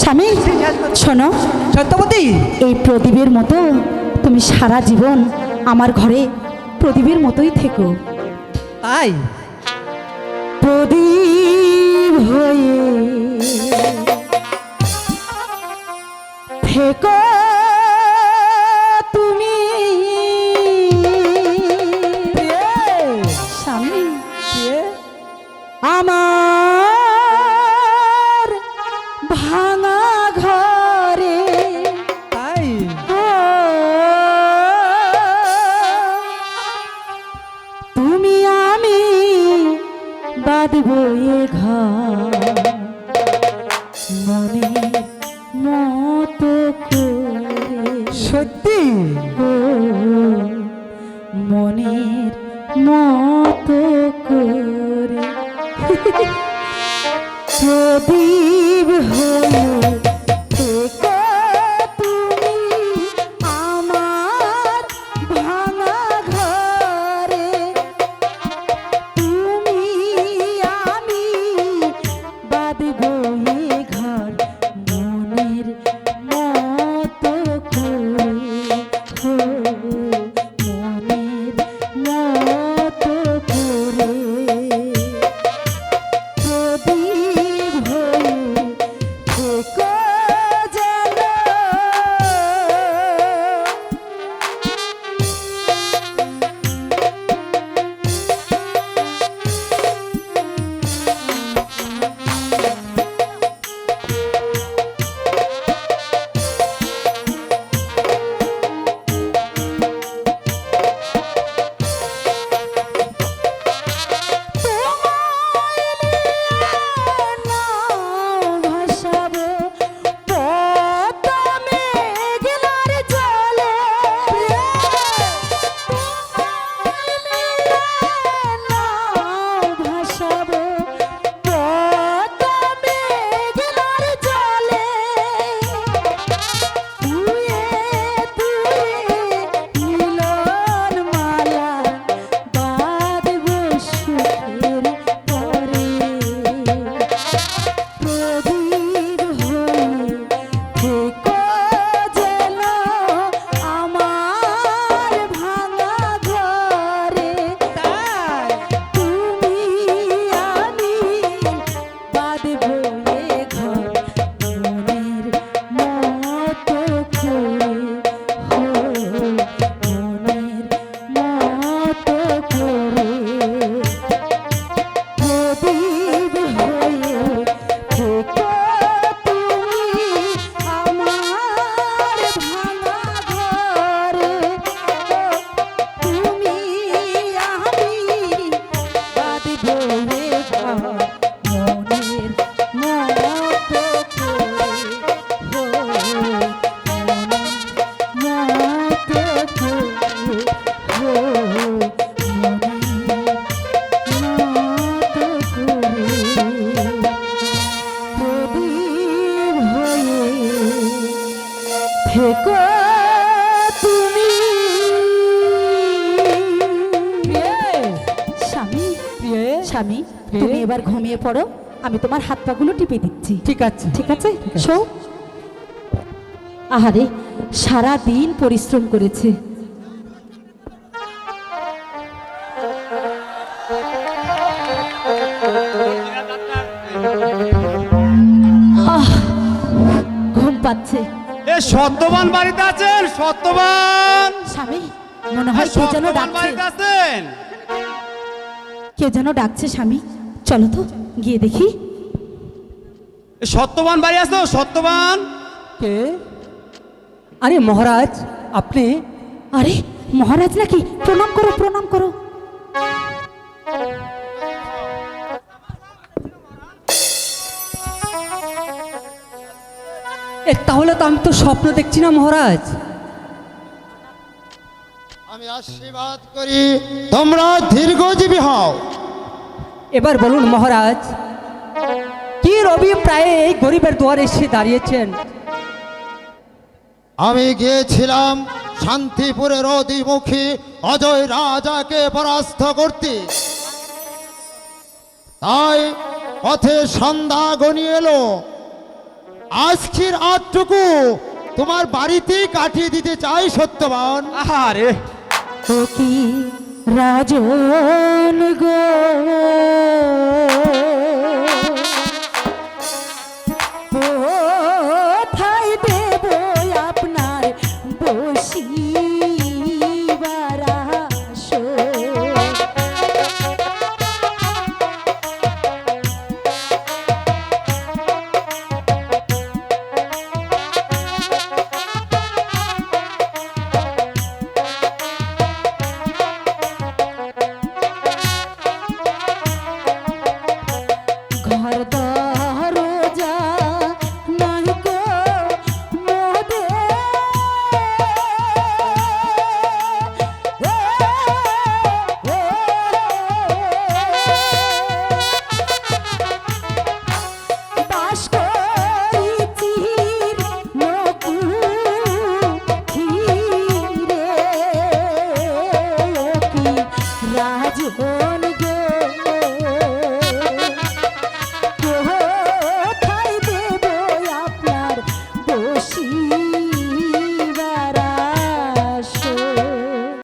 স্বামী শোনো। সত্যবতী এই প্রদীপের মতো তুমি সারা জীবন আমার ঘরে প্রদীপের মতোই থেকো। তাই প্রদীপ সত্যি? মনের মতো করে। প্রদীপ Oh, oh. স্বামী তুমি এবার ঘুমিয়ে পড়ো আমি তোমার হাত পাগুলো টিপে দিচ্ছি। ঠিক আছে। ঠিক আছে? শো আহারে সারা দিন পরিশ্রম করেছে। ঘুম পাচ্ছে। এ সত্যবান বাড়িতে আছেন সত্যবান। স্বামী মনে হয় কে যেন সত্যবান ডাকছে। বাড়িতে আছেন? কে যেন ডাকছে স্বামী? চলো তো গিয়ে দেখি। সত্যবান বাড়ি আছো? সত্যবান। কে? আরে মহারাজ আপনি? আরে মহারাজ নাকি? প্রণাম করো প্রণাম করো। এ তাহলে তো আমি তো স্বপ্ন দেখছি না মহারাজ। আমি আশীর্বাদ করি। তোমরা দীর্ঘজীবী হও। এবার বলুন মহারাজ কি রবি প্রায় এই গরিবের দুয়ারে এসে দাঁড়িয়েছেন? আমি গিয়েছিলাম শান্তিপুরের অধিমুখী অজয় রাজাকে পরাস্ত করতে। তাই পথে সন্ধ্যা গনিয়ে এলো। আজকের আটটুকু তোমার বাড়িতেই কাটিয়ে দিতে চাই সত্যবান। আরে ও কি রাজন গো?